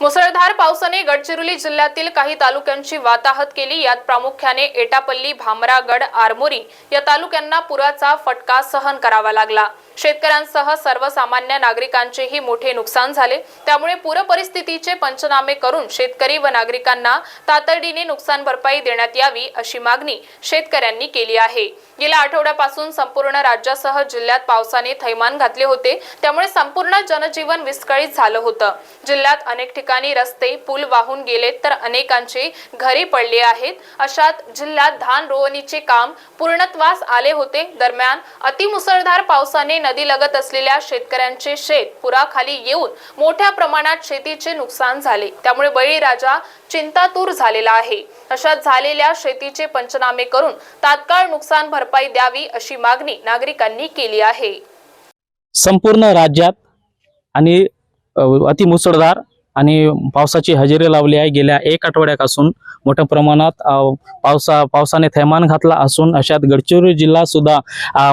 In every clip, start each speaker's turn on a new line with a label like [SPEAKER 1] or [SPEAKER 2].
[SPEAKER 1] मुसळधार पावसाने गडचिरोली जिल्ह्यातील काही तालुक्यांची वाताहत केली. यात प्रामुख्याने एटापल्ली भामरागड आरमोरी या तालुक्यांना पुराचा फटका सहन करावा लागला. शेतकऱ्यांसह सर्वसामान्य नागरिकांचेही मोठे नुकसान झाले. त्यामुळे पूर परिस्थितीचे पंचनामे करून शेतकरी व नागरिकांना तातडीने नुकसान भरपाई देण्यात यावी अशी मागणी शेतकऱ्यांनी केली आहे. गेल्या आठवड्यापासून संपूर्ण राज्यासह जिल्ह्यात पावसाने थैमान घातले होते. त्यामुळे संपूर्ण जनजीवन विस्कळीत झालं होतं. जिल्ह्यात अनेक ठिकाणी रस्ते पूल वाहून गेलेत तर अनेकांचे घरी पडले आहेत. अशात जिल्ह्यात धान रोवणीचे काम पूर्णत्वास आले होते. दरम्यान अतिमुसळधार पावसाने नदीलगत असलेल्या शेतकऱ्यांचे शेत पुराखाली येऊन मोठ्या प्रमाणात शेतीचे नुकसान झाले. त्यामुळे बळीराजा चिंतातूर झालेला आहे. अशा झालेल्या शेतीचे पंचनामे करून तात्काळ नुकसान भरपाई द्यावी अशी मागणी नागरिकांनी केली आहे.
[SPEAKER 2] संपूर्ण राज्यात आणि अतिमुसळधार आणि पावसाची हजेरी लावली आहे. गेल्या एक आठवड्यापासून मोठ्या प्रमाणात पावसा पावसाने थैमान घातला असून अशात गडचिरोली जिल्हा सुद्धा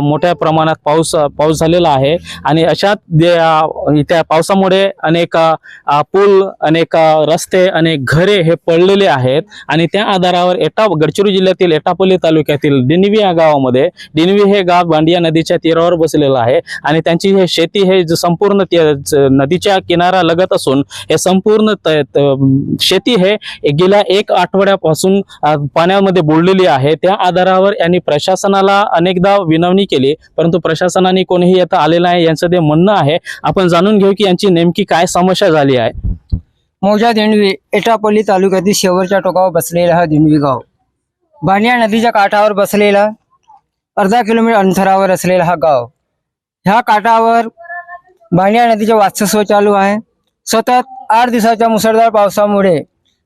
[SPEAKER 2] मोठ्या प्रमाणात पाऊस पाऊस झालेला आहे. आणि अशात त्या पावसामुळे अनेक पूल अनेक रस्ते अनेक घरे हे पडलेले आहेत. आणि त्या आधारावर एटा गडचिरोली जिल्ह्यातील एटापल्ली तालुक्यातील डिनवी या गावामध्ये डिनवी हे गाव बांडिया नदीच्या तीरावर बसलेलं आहे. आणि त्यांची हे शेती हे संपूर्ण नदीच्या किनारा लगत असून हे संपूर्ण संपूर्ण शेती हे गेल्या एक आठवड्यापासून पाण्यामध्ये बुडलेली आहे. त्या आधारावर यांनी प्रशासनाला अनेकदा विनवणी केली परंतु प्रशासनाने कोणीही येता आलेलं आहे यांचं ते म्हणणं आहे. आपण जाणून घेऊ की यांची नेमकी काय समस्या झाली आहे.
[SPEAKER 3] मौजा दिंडवी एटापल्ली तालुक्यातील शेवटच्या टोकावर बसलेला हा दिंडवी गाव. बानिया नदीच्या काठावर बसलेला अर्धा किलोमीटर अंतरावर असलेला हा गाव. ह्या काठावर बानिया नदीचे वात्सस्व चालू आहे. सतत आठ दिवसाच्या मुसळधार पावसामुळे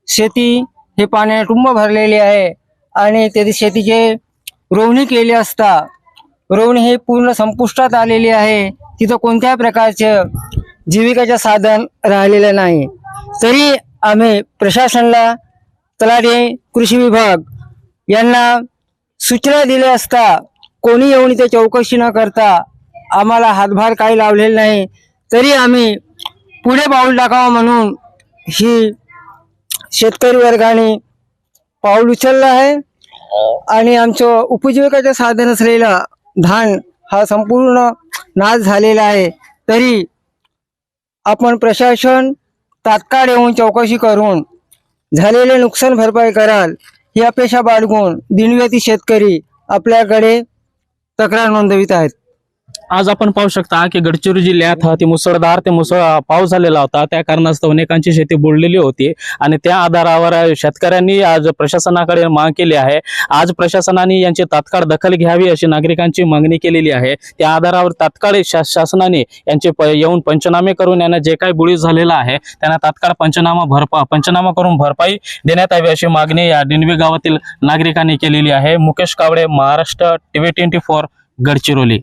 [SPEAKER 3] शेती हे पाण्याने टुंब भरलेली आहे आणि तेथे शेतीचे रोवणी केली असता रोवणी हे पूर्ण संपुष्टात आलेली आहे. तिथं कोणत्याही प्रकारचे जीविकाचे साधन राहिलेलं नाही. तरी आम्ही प्रशासनाला तलाठी कृषी विभाग यांना सूचना दिल्या असता कोणी येऊन इथे चौकशी न करता आम्हाला हातभार काही लावलेला नाही. तरी आम्ही पुढे पाऊल टाकावं म्हणून ही शेतकरी वर्गाने पाऊल उचललं आहे. आणि आमचं उपजीविकाचं साधन असलेला धान हा संपूर्ण नाश झालेला आहे. तरी आपण प्रशासन तात्काळ येऊन चौकशी करून झालेले नुकसान भरपाई कराल ही अपेक्षा बाळगून दिनव्याती शेतकरी आपल्याकडे तक्रार नोंदवित आहेत.
[SPEAKER 2] आज आपण पाहू शकता की गडचिरोली जिल्ह्यात ते मुसळधार ते मुसळ पाऊस झालेला होता. त्या कारणास्तव अनेकांची शेती बुडलेली होती आणि त्या आधारावर शेतकऱ्यांनी आज प्रशासनाकडे माग केली आहे. आज प्रशासनाने यांची तात्काळ दखल घ्यावी अशी नागरिकांची मागणी केलेली आहे. त्या आधारावर तात्काळ शा- शासनाने यांचे येऊन पंचनामे करून यांना जे काही बुळी झालेलं आहे त्यांना तात्काळ पंचनामा भरपा पंचनामा करून भरपाई देण्यात यावी अशी मागणी या दिंडवी गावातील नागरिकांनी केलेली आहे. Mukesh Kawade Maharashtra TV twenty four Gadchiroli.